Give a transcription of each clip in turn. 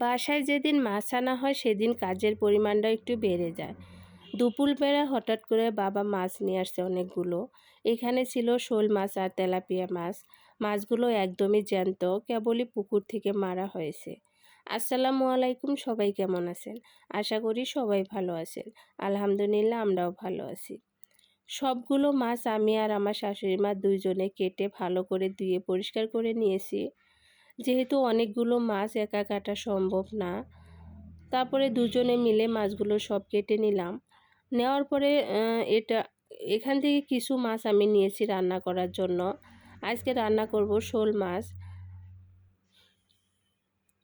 বাসায় যেদিন মাছ আনা হয়, সেদিন কাজের পরিমাণটা একটু বেড়ে যায়। দুপুরবেলা হঠাৎ করে বাবা মাছ নিয়ে আসছে অনেকগুলো। এখানে ছিল শোল মাছ আর তেলাপিয়া মাছ। মাছগুলো একদমই জ্যান্ত, কেবলই পুকুর থেকে মারা হয়েছে। আসসালামু আলাইকুম, সবাই কেমন আছেন? আশা করি সবাই ভালো আছেন। আলহামদুলিল্লাহ, আমরাও ভালো আছি। সবগুলো মাছ আমি আর আমার শাশুড়ি মা দুইজনে কেটে ভালো করে ধুয়ে পরিষ্কার করে নিয়েছি। যেহেতু অনেকগুলো মাছ একা কাটা সম্ভব না, তারপরে দুজনে মিলে মাছগুলো সব কেটে নিলাম। নেওয়ার পরে এটা, এখান থেকে কিছু মাছ আমি নিয়েছি রান্না করার জন্য। আজকে রান্না করব শোল মাছ।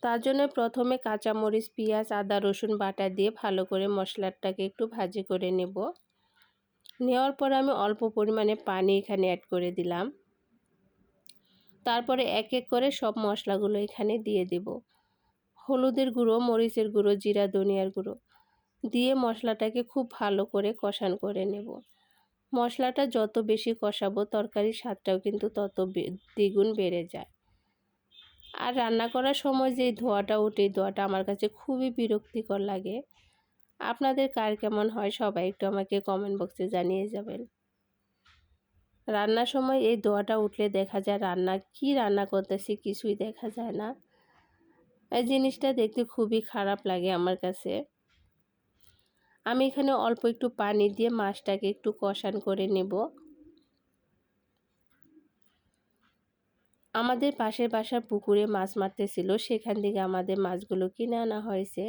তার জন্য প্রথমে কাঁচামরিচ, পেঁয়াজ, আদা, রসুন বাটা দিয়ে ভালো করে মশলাটাকে একটু ভাজি করে নেব। নেওয়ার পর আমি অল্প পরিমাণে পানি এখানে অ্যাড করে দিলাম। তারপরে এক এক করে সব মশলাগুলো এখানে দিয়ে দেব। হলুদের গুঁড়ো, মরিচের গুঁড়ো, জিরা, ধনিয়ার গুঁড়ো দিয়ে মশলাটাকে খুব ভালো করে কষান করে নেব। মশলাটা যত বেশি কষাবো তরকারির স্বাদটাও কিন্তু তত দ্বিগুণ বেড়ে যায়। আর রান্না করার সময় যে ধোয়াটা ওঠে ধোয়াটা আমার কাছে খুবই বিরক্তিকর লাগে। আপনাদের কার কেমন হয় সবাই একটু আমাকে কমেন্ট বক্সে জানিয়ে যাবেন। রান্নার সময় এই দোয়াটা উঠলে দেখা যায় রান্না, কি রান্না করতেছি কিছুই দেখা যায় না। এই জিনিসটা দেখতে খুবই খারাপ লাগে আমার কাছে। আমি এখানে অল্প একটু পানি দিয়ে মাছটাকে একটু কষান করে নেব। আমাদের পাশের বাসার পুকুরে মাছ মারতেছিল, সেখান থেকে আমাদের মাছগুলো কিনে আনা হয়েছে।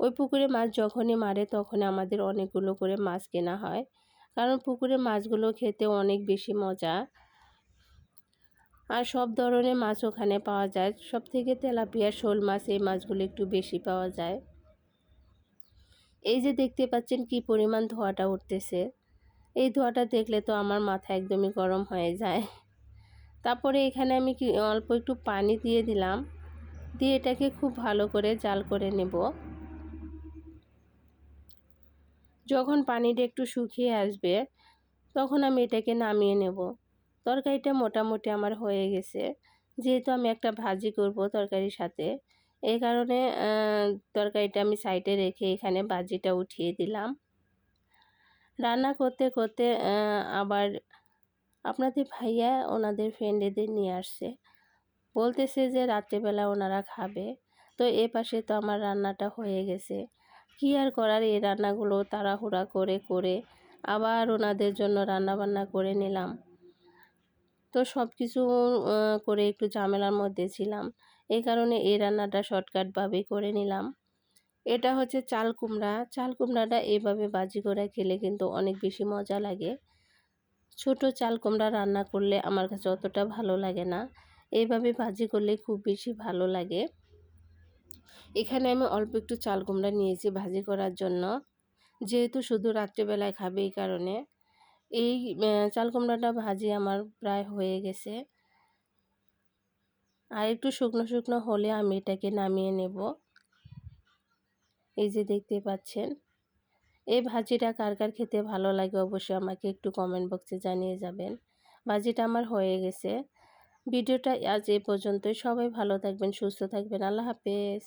ওই পুকুরে মাছ যখনই মারে তখন আমাদের অনেকগুলো করে মাছ কেনা হয়। কারণ পুকুরে মাছগুলো খেতে অনেক বেশি মজা। আর সব ধরনের মাছ ওখানে পাওয়া যায়। সব থেকে তেলাপিয়া, শোল মাছ, এই মাছগুলো একটু বেশি পাওয়া যায়। এই যে দেখতে পাচ্ছেন কি পরিমাণ ধোয়াটা উঠতেছে। এই ধোয়াটা দেখলে তো আমার মাথা একদমই গরম হয়ে যায়। তারপরে এখানে আমি কি অল্প একটু পানি দিয়ে দিলাম। দিয়ে এটাকে খুব ভালো করে জাল করে নেব। যখন পানিটা একটু শুকিয়ে আসবে, তখন আমি এটাকে নামিয়ে নেব। তরকারিটা মোটামুটি আমার হয়ে গেছে। যেহেতু আমি একটা ভাজি করব তরকারির সাথে এই কারণে তরকারিটা আমি সাইডে রেখে এখানে ভাজিটা উঠিয়ে দিলাম। রান্না করতে করতে আবার আপনাদের ভাইয়া ওনাদের ফ্রেন্ডেদের নিয়ে আসছে। বলতেছে যে রাত্রেবেলা ওনারা খাবে। তো এ পাশে তো আমার রান্নাটা হয়ে গেছে। কী আর করার? এই রান্নাগুলো তাড়াহুড়া করে করে আবার ওনাদের জন্য রান্না বান্না করে নিলাম। তো সব কিছু করে একটু ঝামেলার মধ্যে ছিলাম। এই কারণে এই রান্নাটা শর্টকাটভাবেই করে নিলাম। এটা হচ্ছে চাল কুমড়া। চাল কুমড়াটা এভাবে বাজি করে খেলে কিন্তু অনেক বেশি মজা লাগে। ছোট চাল কুমড়া রান্না করলে আমার কাছে অতটা ভালো লাগে না। এইভাবে ভাজি করলে খুব বেশি ভালো লাগে। এখানে আমি অল্প একটু চাল কুমড়া নিয়েছি ভাজি করার জন্য। যেহেতু শুধু রাত্রেবেলায় খাবে এই কারণে। এই চাল কুমড়াটা ভাজি আমার প্রায় হয়ে গেছে। আর একটু শুকনো শুকনো হলে আমি এটাকে নামিয়ে নেব। এই যে দেখতে পাচ্ছেন। এই ভাজিটা কার কার খেতে ভালো লাগে অবশ্যই আমাকে একটু কমেন্ট বক্সে জানিয়ে যাবেন। ভাজিটা আমার হয়ে গেছে। ভিডিওটা আজ এ পর্যন্তই। সবাই ভালো থাকবেন, সুস্থ থাকবেন। আল্লাহ হাফেজ।